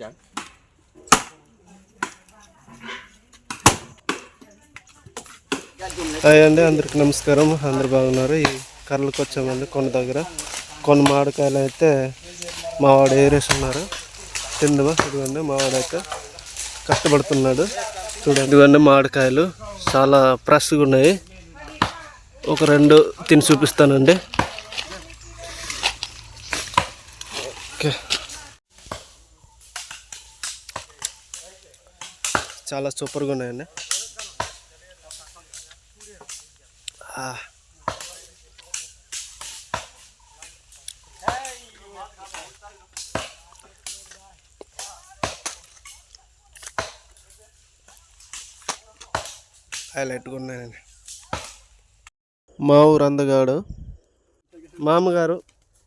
Jangan. Hi అండి అందరికి నమస్కారం. అందరు బాగున్నారు? ఈ కర్రలకు వచ్చామండి కొండ దగ్గర కొన్ని మామిడికాయలు అయితే మావాడు ఏరేస్తున్నారు తిందమా ఇదిగోండి మావాడైతే కష్టపడుతున్నాడు. చూడండి. ఇదిగోండి మామిడికాయలు చాలా ఫ్రెష్గా ఉన్నాయి. ఒక రెండు తిని చూపిస్తానండి. ఓకే. చాలా సూపర్గా ఉన్నాయండి. హైలైట్గా ఉన్నాయండి. మా ఊరు అందగాడు. మామగారు